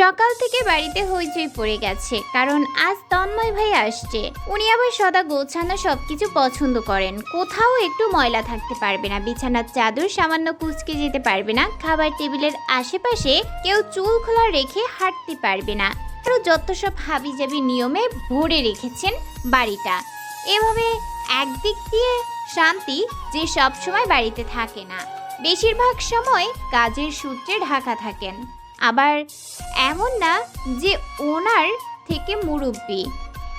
সকাল থেকে বাড়িতে হইচই পড়ে গেছে, কারণ আজ তন্ময় ভাই আসছে। উনি আবার সদা গোছানো সবকিছু পছন্দ করেন। কোথাও একটু ময়লা থাকতে পারবে না, বিছানার চাদর, সামান্য কুচকে যেতে পারবে না, খাবার টেবিলের আশেপাশে কেউ চুল খোলা রেখে হাঁটতে পারবে না। আরও যত সব হাবিজাবি নিয়মে ভরে রেখেছেন বাড়িটা। এভাবে একদিক দিয়ে শান্তি যে সব সময় বাড়িতে থাকে না। বেশিরভাগ সময় কাজের সূত্রে ঢাকা থাকেন। আবার এমন না যে ওনার থেকে মুরব্বী।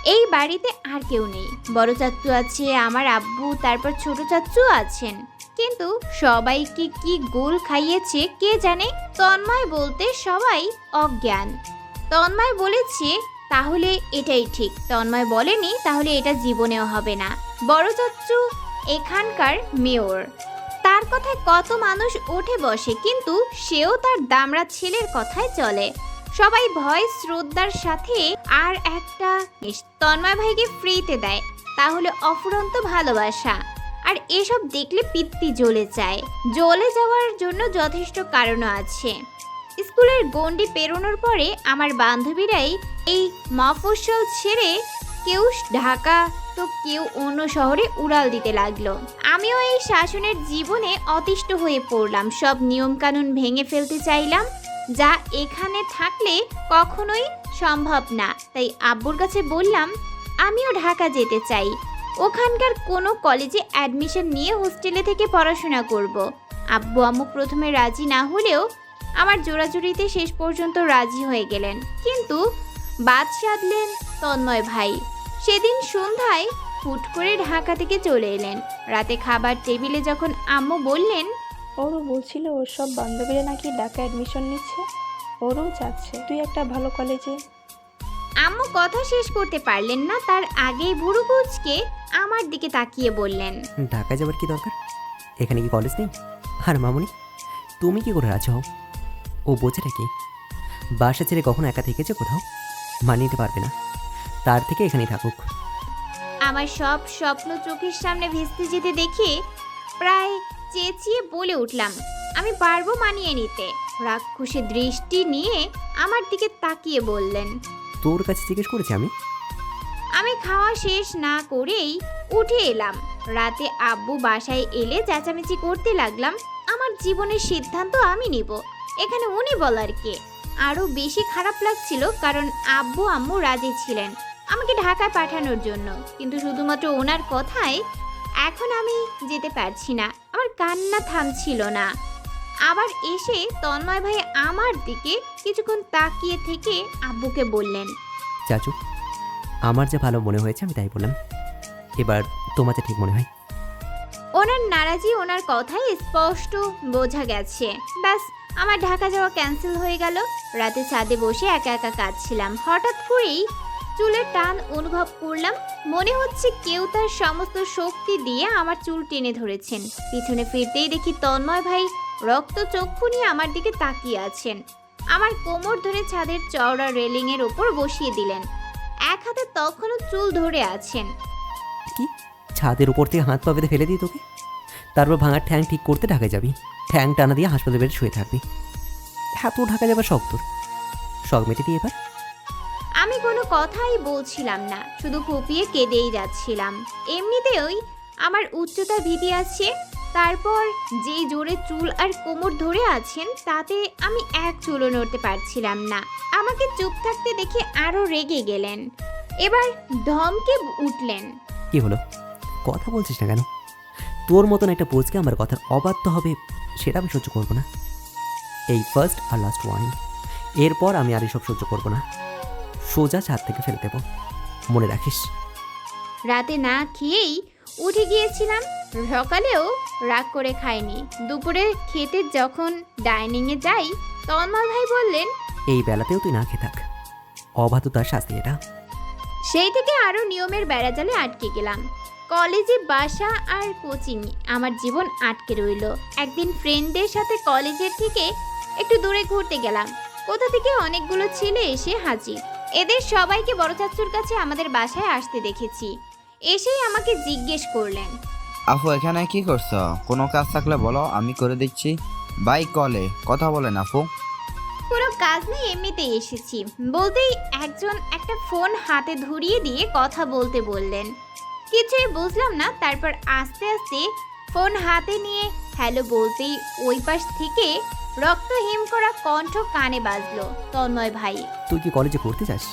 এই বাড়িতে আর কেউ নেই। বড় চাচ্চু আছে, আমার আব্বু, তারপর ছোট চাচ্চু আছেন। কিন্তু সবাইকে কি গোল খাইয়েছে কে জানে? তন্ময় বলতে সবাই অজ্ঞান। তন্ময় বলেছে, তাহলে এটাই ঠিক। তন্ময় বলেনি, তাহলে এটা জীবনেও হবে না। বড় চাচ্চু এখানকার মেয়র। তার কথায় কত মানুষ উঠে বসে, কিন্তু সেও তার দামড়া ছেলের কথায় চলে। সবাই ভয়, শ্রদ্ধার সাথে আর একটা তন্ময় ভাইকে ফ্রিতে দেয়, তাহলে অফুরন্ত ভালোবাসা। আর এসব দেখলে পিত্তি জ্বলে যায়। জ্বলে যাওয়ার জন্য যথেষ্ট কারণও আছে। স্কুলের গণ্ডি পেরোনোর পরে আমার বান্ধবীরাই এই মফস্বল ছেড়ে কেউ ঢাকা, তো কেউ অন্য শহরে উড়াল দিতে লাগল। আমিও এই শাসনের জীবনে অতিষ্ঠ হয়ে পড়লাম। সব নিয়মকানুন ভেঙে ফেলতে চাইলাম, যা এখানে থাকলে কখনোই সম্ভব না। তাই আব্বুর কাছে বললাম, আমিও ঢাকা যেতে চাই। ওখানকার কোনো কলেজে অ্যাডমিশন নিয়ে হোস্টেলে থেকে পড়াশোনা করব। আব্বু আম্মু প্রথমে রাজি না হলেও আমার জোড়াজুড়িতে শেষ পর্যন্ত রাজি হয়ে গেলেন। কিন্তু বাদ সাধলেন তন্ময় ভাই। সেদিন সন্ধ্যায় হুট করে ঢাকা থেকে চলে এলেন। রাতে খাবার টেবিলে যখন আম্মু বললেন ওরও বলছিল ওর সব বান্ধবীরা নাকি ঢাকা অ্যাডমিশন নিচ্ছে। ওরও চাচ্ছে তুই একটা ভালো কলেজে আম্মু কথা শেষ করতে পারলেন না তার আগেই ভুরু কুচকে আমার দিকে তাকিয়ে বললেন ঢাকায় যাবার কি দরকার? এখানে কি কলেজ নেই? আর মামুনি তুমি কি করে আছো ও বোঝেটা কি? বাসা ছেড়ে কখনো একা থেকেছে কোথাও? মানিয়ে নিতে পারবে না। তার থেকে এখানেই থাকুক। আমার সব স্বপ্ন চোখের সামনে ভেস্তে যেতে দেখে প্রায় চেঁচিয়ে বলে উঠলাম আমি পারব মানিয়ে নিতে। রাক্ষসে দৃষ্টি নিয়ে আমার দিকে তাকিয়ে বললেন তোর কাছে জিজ্ঞেস করেছি আমি? আমি খাওয়া শেষ না করেই উঠে এলাম। রাতে আব্বু বাসায় এলে চেঁচামেচি করতে লাগলাম আমার জীবনের সিদ্ধান্ত আমি নিব। এখানে উনি বলার কে? আরও বেশি খারাপ লাগছিল কারণ আব্বু আম্মু রাজি ছিলেন। আমাকে ঢাকায় পাঠানোর জন্য। কিন্তু শুধুমাত্র ওনার কথায় এখন আমি যেতে পারছি না। আমার কান্না থামছিল না। আবার এসে তন্ময় ভাই আমার দিকে কিছুক্ষণ তাকিয়ে থেকে আব্বুকে বললেন চাচু আমার যা ভালো মনে হয়েছে আমি তাই বললাম। এবার তোমার যা ঠিক মনে হয়। ওনার নারাজি ওনার কথায় স্পষ্ট বোঝা গেছে। ব্যাস আমার ঢাকা যাওয়া ক্যান্সেল হয়ে গেল। রাতে ছাদে বসে একা একা কাঁদছিলাম। হঠাৎ করেই চুলের টান অনুভব করলাম। মনে হচ্ছে কেউ তার সমস্ত শক্তি দিয়ে আমার চুল টেনে ধরেছেন। পিছনে ফিরতেই দেখি তন্ময় ভাই রক্ত চক্ষু নিয়ে আমার দিকে তাকিয়ে আছেন। আমার কোমর ধরে ছাদের চওড়া রেলিংয়ের ওপর বসিয়ে দিলেন। এক হাতে তখনও চুল ধরে আছেন। কি? ছাদের উপর থেকে হাত পা বেঁধে ফেলে দিই তোকে? তারপর ভাঙার ঠ্যাং ঠিক করতে ঢাকা যাবি। ঠ্যাং টানা দিয়ে হাসপাতালে শুয়ে থাকবি। এত ঢাকা যাবার শখ তোর। শখ মেটে দিয়ে এবার? আমি কোনো কথাই বলছিলাম না, শুধু ফুপিয়ে কেঁদেই যাচ্ছিলাম। এমনিতেই আমার উচ্চতা ভীতি আছে, তারপর যেই জোরে চুল আর কোমর ধরে আছেন, তাতে আমি এক চুলও নড়তে পারছিলাম না। আমাকে চুপ থাকতে দেখে আরও রেগে গেলেন। এবার ধমকে উঠলেন। কি হলো? কথা বলছিস না কেন? তোর মতন একটা পোজকে আমার কথার অবাধ্য হবে, সেটা আমি সহ্য করব না। এই ফার্স্ট আর লাস্ট ওয়ার্নিং এরপর আমি আর এসব সহ্য করব না। সোজা ছাদ থেকে ফেলে দেবো। মনে রাখিস। রাতে না খেয়েই উঠে গিয়েছিলাম। সকালেও রাগ করে খাইনি। দুপুরে খেতে যখন ডাইনিংয়ে যাই তন্ময় ভাই বললেন এই বেলাতেও তুই না খেয়ে থাক। অবাধ্যতার শাস্তি এটা। সেই থেকে আরও নিয়মের বেড়াজালে আটকে গেলাম। কলেজে বাসা আর কোচিং আমার জীবন আটকে রইল। একদিন ফ্রেন্ডদের সাথে কলেজের থেকে একটু দূরে ঘুরতে গেলাম। কোথা থেকে অনেকগুলো ছেলে এসে হাজির। এদের সবাইকে বড় চাচুর কাছে আমাদের বাসায় আসতে দেখেছি। এসেই আমাকে জিজ্ঞেস করলেন। আপু এখানে কি করছ? কোনো কাজ থাকলে বলো আমি করে দিচ্ছি। বাই কলে কথা বলেন আপু কোনো কাজ নেই এমনিতেই এসেছি। বলতেই একজন একটা ফোন হাতে ধরিয়ে দিয়ে কথা বলতে বললেন। কিছুই বুঝলাম না তারপর আস্তে আস্তে ফোন হাতে নিয়ে হ্যালো বলতেই ওই পাশ থেকে রক্ত হিম করা কণ্ঠ কানে বাজলো তন্ময় ভাই। তুই কি কলেজে পড়তে চাস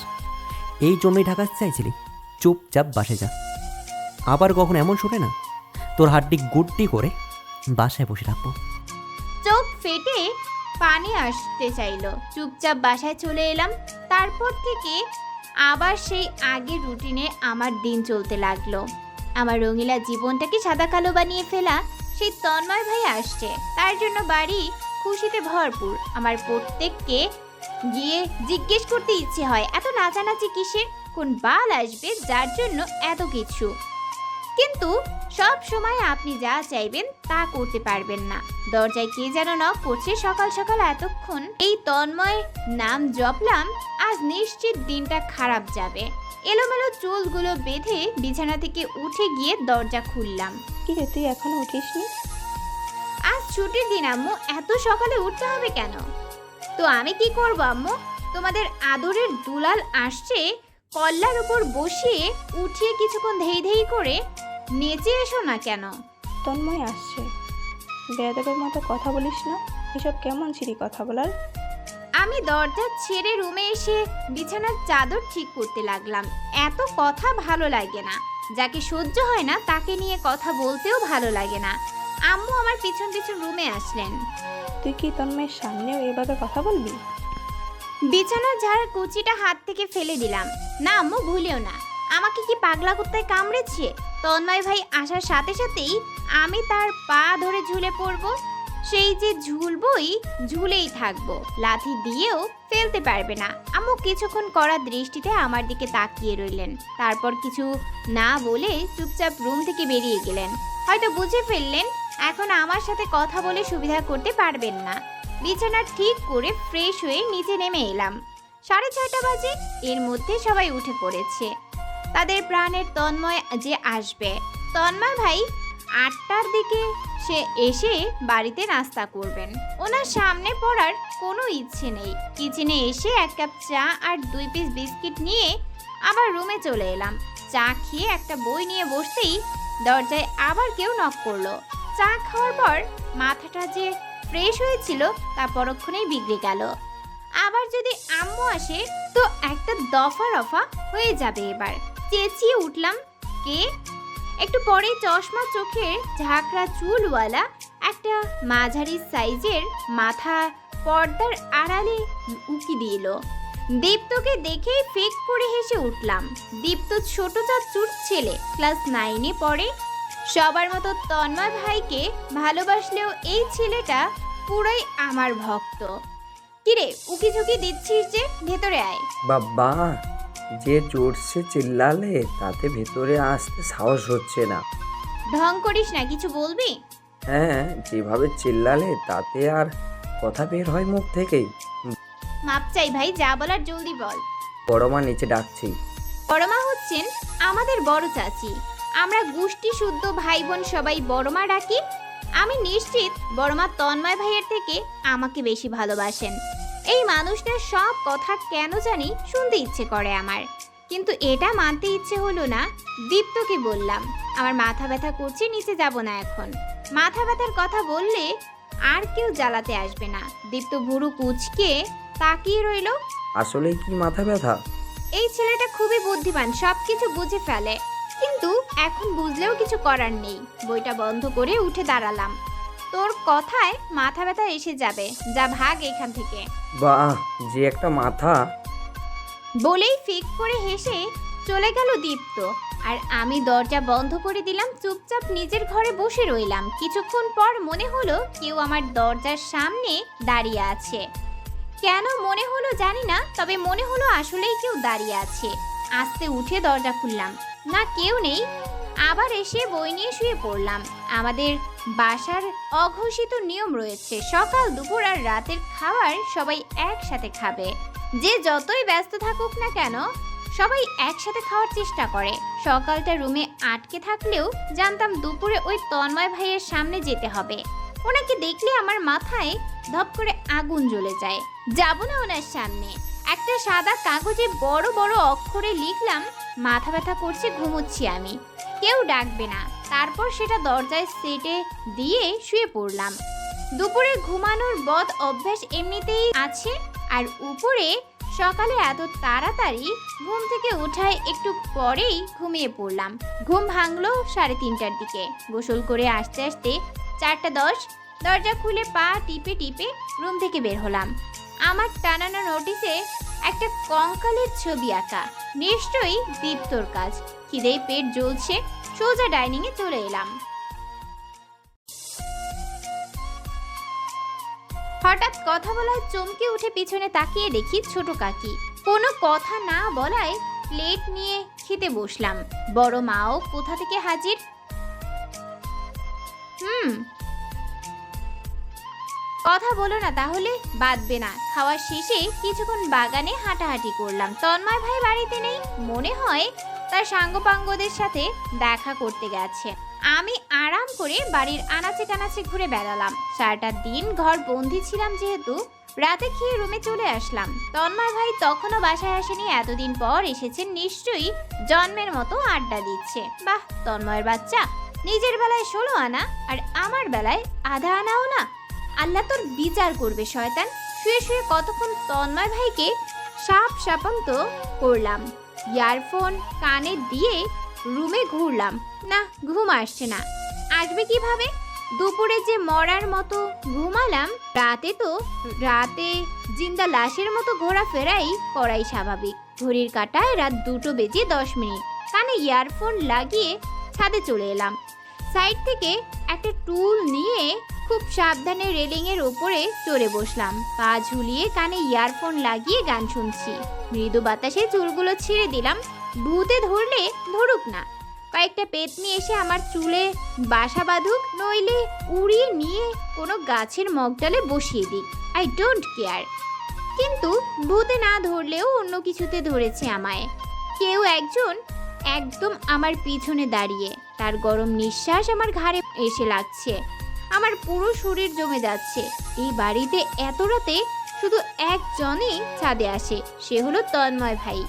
এই জন্যই ঢাকা চাইছিলি? চুপচাপ বাসে যা। আবার কখন এমন শোনে না? তোর হাড্ডি গুড্ডি করে বাসায় বসে রাখব চোখ ফেটে পানি আসতে চাইলো। চুপচাপ বাসায় চলে এলাম। তারপর থেকে আবার সেই আগের রুটিনে আমার দিন চলতে লাগল। আমার রঙিলা জীবনটাকে সাদা কালো বানিয়ে ফেলা সেই তন্ময় ভাই আসছে। তার জন্য বাড়ি খুশিতে ভরপুর। আমার প্রত্যেককে গিয়ে জিজ্ঞেস করতে ইচ্ছে হয়, এত নাচানাচি কিসের? কোন বাল আসবে যার জন্য এত কিছু? কিন্তু সব সময় আপনি যা চাইবেন তা করতে পারবেন না। দরজায় কে যেন নক করছে সকাল সকাল এতক্ষণ। এই তন্ময় নাম জপলাম, আজ নিশ্চিত দিনটা খারাপ যাবে। এলোমেলো চুলগুলো বেঁধে বিছানা থেকে উঠে গিয়ে দরজা খুললাম। কি রে তুই এখনও উঠিসনি? ছুটির দিন আম্মু। এত সকালে উঠতে হবে কেন? তো আমি কি করব আম্মু? তোমাদের আদরের দুলাল আসছে কল্লার উপর বসিয়ে উঠিয়ে কিছুক্ষণ ধেই ধেই করে নেচে এসো না কেন? তন্ময় আসছে। বেয়াদবের মতো কথা বলিস না। এসব কেমন ছিরি কথা বলার? আমি দরজা ছেড়ে রুমে এসে বিছানার চাদর ঠিক করতে লাগলাম। এত কথা ভালো লাগে না। যাকে সহ্য হয় না তাকে নিয়ে কথা বলতেও ভালো লাগে না। আম্মু আমার পিছন পিছন রুমে আসলেন। তুই কি তন্ময়ের সামনেও এভাবে কথা বলবি? বিছানার ঝাড় কুচিটা হাত থেকে ফেলে দিলাম। না আম্মু ভুলেও না। আমাকে কি পাগলা কুত্তায় কামড়েছে? তন্ময় ভাই আসার সাথে সাথেই আমি তার পা ধরে ঝুলে পড়ব। সেই যে ঝুলবই ঝুলেই থাকব। লাথি দিয়েও ফেলতে পারবে না। আম্মু কিছুক্ষণ করা দৃষ্টিতে আমার দিকে তাকিয়ে রইলেন। তারপর কিছু না বলে চুপচাপ রুম থেকে বেরিয়ে গেলেন। হয়তো বুঝে ফেললেন এখন আমার সাথে কথা বলে সুবিধা করতে পারবেন না। বিছানা ঠিক করে ফ্রেশ হয়ে নিচে নেমে এলাম। সাড়ে ছয়টা বাজে, এর মধ্যে সবাই উঠে পড়েছে। তাদের প্রাণের তন্ময় যে আসবে। তন্ময় ভাই আটটার দিকে সে এসে বাড়িতে নাস্তা করবেন। ওনার সামনে পড়ার কোনো ইচ্ছে নেই। কিচেনে এসে এক কাপ চা আর দুই পিস বিস্কিট নিয়ে আবার রুমে চলে এলাম। চা খেয়ে একটা বই নিয়ে বসতেই দরজায় আবার কেউ নক করল। চা খাওয়ার পর মাথাটা যে ফ্রেশ হয়েছিল তা পরক্ষণেই বিগড়ে গেল। আবার যদি আম্মু আসে, তো একটা দফা রফা হয়ে যাবে এবার। চেঁচিয়ে উঠলাম, কে? একটু পরে চশমা চোখের ঝাঁকড়া চুলওয়ালা একটা মাঝারি সাইজের মাথা পর্দার আড়ালে উকি দিল। দীপ্তকে দেখেই ফেক করে হেসে উঠলাম। দীপ্ত ছোট চাচুর ছেলে। ক্লাস নাইনে পড়ে। সবার মতো তন্ময় ভাইকে ভালোবাসলেও এই ছেলেটা পুরাই আমার ভক্ত। কিরে উকি ঝুঁকি দিচ্ছিস যে? ভেতরে আয়। বাবা যে জোরসে চিল্লালে তাতে ভেতরে আসতে সাহস হচ্ছে না। ঢং করিস না কিছু বলবি? হ্যাঁ যেভাবে চিল্লালে তাতে আর কথা বের হয় মুখ থেকেই। মাপ চাই ভাই যা বলার জলদি বল। বড় মা নিচে ডাকছি। বড়মা হচ্ছেন আমাদের বড় চাচি। আমরা গোষ্ঠী শুদ্ধ ভাই বোন সবাই বড়মা ডাকি আমি নিশ্চিত বড়মা তন্ময় ভাইয়ের থেকে আমাকে বেশি ভালোবাসেন। এই মানুষটার সব কথা কেন জানি শুনতে ইচ্ছে করে আমার। কিন্তু এটা মানতে ইচ্ছে হলো না দীপ্তকে বললাম আমার মাথা ব্যথা করছে নিচে যাব না এখন। মাথা ব্যথার কথা বললে আর কেউ জ্বালাতে আসবে না। দীপ্ত ভুরু কুচকে তাকিয়ে রইল। আসলে কি মাথা ব্যথা? এই ছেলেটা খুবই বুদ্ধিমান সবকিছু বুঝে ফেলে। কিন্তু এখন বুঝলেও কিছু করার নেই। বইটা বন্ধ করে উঠে দাঁড়ালাম। তোর কথায় মাথা ব্যথা এসে যাবে। যা ভাগ এখান থেকে। বাহ যে একটা মাথা। বলেই ফিক করে হেসে চলে গেল দীপ্ত। আর আমি দরজা বন্ধ করে দিলাম চুপচাপ নিজের ঘরে বসে রইলাম। কিছুক্ষণ পর মনে হলো কেউ আমার দরজার সামনে দাঁড়িয়ে আছে। কেন মনে হলো জানি না তবে মনে হলো আসলেই কেউ দাঁড়িয়ে আছে। আস্তে উঠে দরজা খুললাম। না কেউ নেই। আবার এসে বই নিয়ে শুয়ে পড়লাম। আমাদের বাসার অঘোষিত নিয়ম রয়েছে, সকাল, দুপুর আর রাতের খাবার সবাই একসাথে খাবে। যে যতই ব্যস্ত থাকুক না কেন, সবাই একসাথে খাওয়ার চেষ্টা করে। সকালটা রুমে আটকে থাকলেও জানতাম দুপুরে ওই তন্ময় ভাইয়ের সামনে যেতে হবে। ওনাকে দেখলে আমার মাথায় ধপ করে আগুন জ্বলে যায়। যাব না ওনার সামনে। একটা সাদা কাগজে বড় বড় অক্ষরে লিখলাম, মাথা ব্যথা করছে, ঘুমোচ্ছি আমি। কেউ ডাকবে না। তারপর সেটা দরজায় সেটে দিয়ে শুয়ে পড়লাম। দুপুরে ঘুমানোর বদ অভ্যাস এমনিতেই আছে, আর উপরে সকালে এত তাড়াতাড়ি ঘুম থেকে উঠায় একটু পরেই ঘুমিয়ে পড়লাম। ঘুম ভাঙলো সাড়ে তিনটার দিকে। গোসল করে আসতে আসতে চারটা দশ, দরজা খুলে পা টিপে টিপে রুম থেকে বের হলাম। আমার টানানো নোটিসে একটা কঙ্কালের ছবি আঁকা। নিশ্চয়ই দীপ্তর কাজ। খিদেই পেট জ্বলছে, সোজা ডাইনিংয়ে চলে এলাম। হঠাৎ কথা বলায় চমকে উঠে পিছনে তাকিয়ে দেখি ছোট কাকি। কোনো কথা না বলায় প্লেট নিয়ে খেতে বসলাম। বড় মাও কোথা থেকে হাজির? হুম কথা বলো না তাহলে, বাঁধবে না। খাওয়ার শেষে কিছুক্ষণ বাগানে হাঁটাহাঁটি করলাম। তন্ময় ভাই বাড়িতে নেই, মনে হয় তার সাঙ্গপাঙ্গদের সাথে দেখা করতে গেছে। আমি আরাম করে বাড়ির আনাচে কানাচে ঘুরে বেড়ালাম। সারাটা দিন ঘর বন্দি ছিলাম যেহেতু, রাতে খেয়ে রুমে চলে আসলাম। তন্ময় ভাই তখনও বাসায় আসেনি, এতদিন পর এসেছেন নিশ্চয়ই জন্মের মতো আড্ডা দিচ্ছে। বাহ, তন্ময়ের বাচ্চা। নিজের বেলায় ষোলো আনা, আর আমার বেলায় আধা আনাও না। আল্লাহ তোর বিচার করবে, শয়তান। শুয়ে শুয়ে কতক্ষণ তন্ময় ভাইকে সাপ সাপান্ত করলাম। ইয়ারফোন কানে দিয়ে রুমে ঘুরলাম। না, ঘুম আসছে না। আসবে কীভাবে? দুপুরে যে মরার মতো ঘুমালাম, রাতে তো রাতে জিন্দা লাশের মতো ঘোরাফেরাই করাই স্বাভাবিক। ঘড়ির কাটায় রাত দুটো বেজে দশ মিনিট। কানে ইয়ারফোন লাগিয়ে ছাদে চলে এলাম। সাইড থেকে একটা টুল নিয়ে খুব সাবধানে রেলিংয়ের ওপরে চড়ে বসলাম। পা ঝুলিয়ে কানে ইয়ারফোন লাগিয়ে গান শুনছি। মৃদু বাতাসে চুলগুলো ছিঁড়ে দিলাম। ভূতে ধরলে ধরুক না। কয়েকটা পেতনি এসে আমার চুলে বাসা বাঁধুক, নইলে উড়িয়ে নিয়ে কোনো গাছের মগডালে বসিয়ে দিক। I don't care. কিন্তু ভূতে না ধরলেও অন্য কিছুতে ধরেছে আমায়। কেউ একজন একদম আমার পিছনে দাঁড়িয়ে, তার গরম নিঃশ্বাস আমার ঘাড়ে এসে লাগছে। আমার পুরো শরীর জমে যাচ্ছে। এই বাড়িতে এত রাতে শুধু একজনই ছাদে আসে, সে হলো তন্ময় ভাই।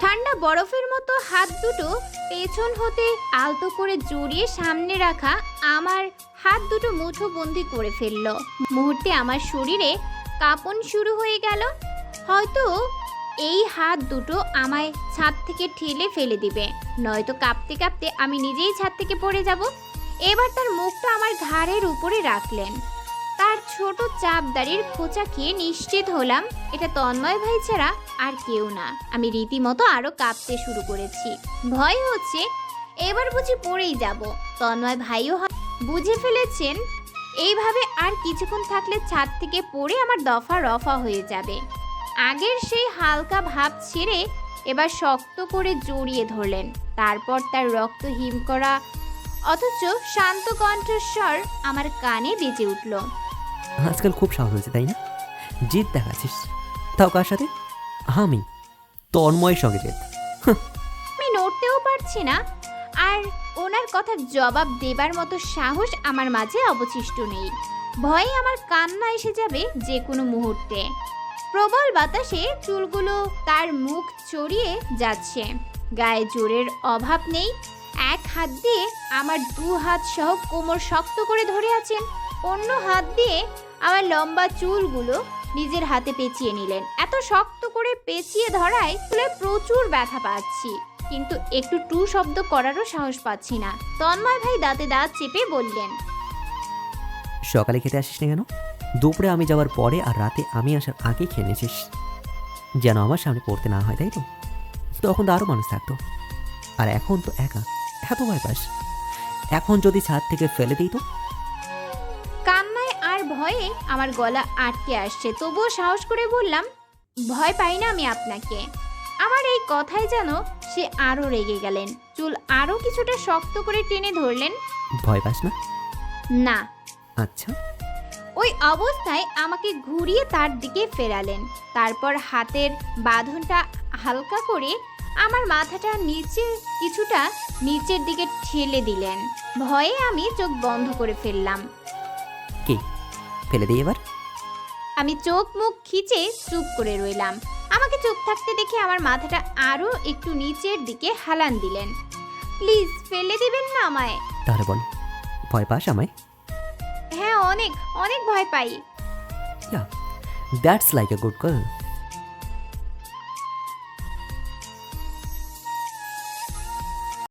ঠান্ডা বরফের মতো হাত দুটো পেছন হতে আলতো করে জড়িয়ে সামনে রাখা আমার হাত দুটো মুঠো বন্দি করে ফেলল। মুহূর্তে আমার শরীরে কাঁপন শুরু হয়ে গেল। হয়তো এই হাত দুটো আমায় ছাদ থেকে ঠেলে ফেলে দিবে। নয়তো কাঁপতে কাঁপতে আমি নিজেই ছাদ থেকে পড়ে যাব। এবার তার মুখটা আমার ঘাড়ের উপরে রাখলেন। তার ছোট চাপদারির খোঁচা খেয়ে নিশ্চিত হলাম, এটা তন্ময় ভাই ছাড়া আর কেউ না। আমি রীতিমতো আরও কাঁপতে শুরু করেছি। ভয় হচ্ছে, এবার বুঝি পড়েই যাব। তন্ময় ভাইও বুঝে ফেলেছেন, এইভাবে আর কিছুক্ষণ থাকলে ছাদ থেকে পড়ে আমার দফা রফা হয়ে যাবে। আগের সেই হালকা ভাব ছেড়ে এবার শক্ত করে জড়িয়ে ধরলেন। তারপর তার রক্ত হিম করা অথচ শান্ত কণ্ঠস্বর আমার কানে বেজে উঠল। আজকাল খুব সাহস হয়েছে তাই না? জিদ দেখাচ্ছিস। তাও কার সাথে? আমি। তন্ময়ের সঙ্গে জেদ আমি নড়তেও পারছি না আর ওনার কথার জবাব দেবার মতো সাহস আমার মাঝে অবশিষ্ট নেই। ভয়ে আমার কান্না এসে যাবে যে কোনো মুহূর্তে। প্রবল বাতাসে চুলগুলো তার মুখ চড়িয়ে যাচ্ছে। গায়ে জোরের অভাব নেই এক হাত দিয়ে আমার দু হাত সহ কোমর শক্ত করে ধরে আছেন। অন্য হাত দিয়ে আমার লম্বা চুলগুলো নিজের হাতে পেঁচিয়ে নিলেন। এত শক্ত করে পেঁচিয়ে ধরায় চুলে প্রচুর ব্যথা পাচ্ছি। কিন্তু একটু টু শব্দ করারও সাহস পাচ্ছি না। তন্ময় ভাই দাঁতে দাঁত চেপে বললেন, সকালে খেতে আসিস না কেন? দুপুরে আমি যাওয়ার পরে আর রাতে আমি আসার আগে খেয়ে নিয়েছিস। যেন আমার সামনে পড়তে না হয়, তাই তো? তখন তো আরও মানুষ থাকতো। আর এখন তো একা। এত ভয় পাস? এখন যদি ছাদ থেকে ফেলে দিই তো? কান্নায় আর ভয়ে আমার গলা আটকে আসছে তবুও সাহস করে বললাম ভয় পাই না আমি আপনাকে। আমার এই কথায় যেন সে আরও রেগে গেলেন চুল আরও কিছুটা শক্ত করে টেনে ধরলেন। ভয় পাস না? না। আচ্ছা। ওই অবস্থায় আমাকে ঘুরিয়ে তার দিকে ফেরালেন তারপর হাতের বাঁধনটা হালকা করে আমার মাথাটা নিচে কিছুটা নিচের দিকে ঠেলে দিলেন। ভয়ে আমি চোখ বন্ধ করে ফেললাম। কি? ফেলে দিই এবার? আমি চোখ মুখ খিচে চুপ করে রইলাম। আমাকে চুপ থাকতে দেখে আমার মাথাটা আরও একটু নিচের দিকে হালান দিলেন। প্লিজ ফেলে দিবেন না আমায়। তাহলে বল ভয় পাস আমায়? হ্যাঁ অনেক অনেক ভয় পাই। That's like a good girl